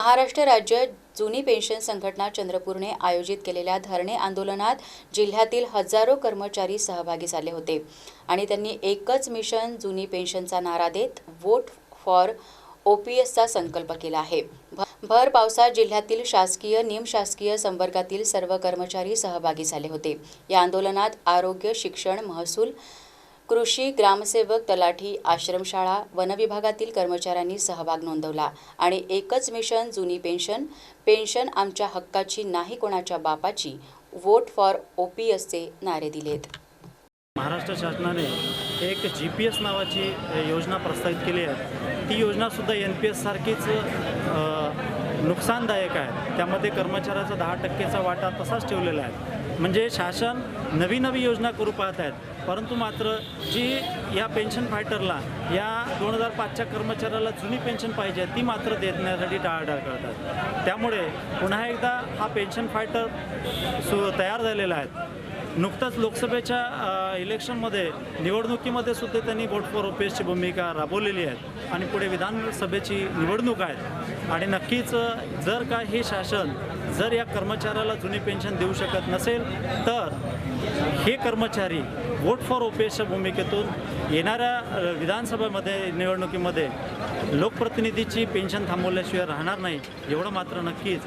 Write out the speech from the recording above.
महाराष्ट्र राज्य जुनी पेन्शन संघटना चंद्रपूरने आयोजित केलेल्या धरणे आंदोलनात जिल्ह्यातील हजारो कर्मचारी सहभागी झाले होते. आणि त्यांनी एकच मिशन जुनी पेन्शनचा नारा देत वोट फॉर ओपीएसचा संकल्प केला आहे. भर पावसात जिल्ह्यातील शासकीय निमशासकीय संवर्गातील सर्व कर्मचारी सहभागी झाले होते. या आंदोलनात आरोग्य शिक्षण महसूल कृषी ग्रामसेवक तलाठी आश्रमशाळा वनविभागातील कर्मचाऱ्यांनी सहभाग नोंदवला आणि एकच मिशन जुनी पेन्शन पेन्शन आमच्या हक्काची नाही कोणाच्या बापाची वोट फॉर ओ पी एसचे नारे दिलेत. महाराष्ट्र शासनाने एक जी पी एस नावाची योजना प्रस्तावित केली आहे. ती योजनासुद्धा एन पी एस सारखीच नुकसानदायक आहे त्यामध्ये कर्मचाऱ्याचा दहा टक्केचा वाटा तसाच ठेवलेला आहे. म्हणजे शासन नवी नवी योजना करू पाहत आहेत. परंतु मात्र जी या पेन्शन फायटरला या दोन हजार पाचच्या कर्मचाऱ्याला जुनी पेन्शन पाहिजे ती मात्र देण्यासाठी टाळाटाळ करतात त्यामुळे पुन्हा एकदा हा पेन्शन फायटर सु तयार झालेला आहे. नुकताच लोकसभेच्या इलेक्शनमध्ये निवडणुकीमध्ये सुद्धा त्यांनी वोट फॉर ओपीएसची भूमिका राबवलेली आहे. आणि पुढे विधानसभेची निवडणूक आहे. आणि नक्कीच जर का हे शासन जर या कर्मचाऱ्याला जुनी पेन्शन देऊ शकत नसेल तर हे कर्मचारी वोट फॉर ओपीएसच्या भूमिकेतून येणाऱ्या विधानसभेमध्ये निवडणुकीमध्ये लोकप्रतिनिधीची पेन्शन थांबवल्याशिवाय राहणार नाही. एवढं मात्र नक्कीच.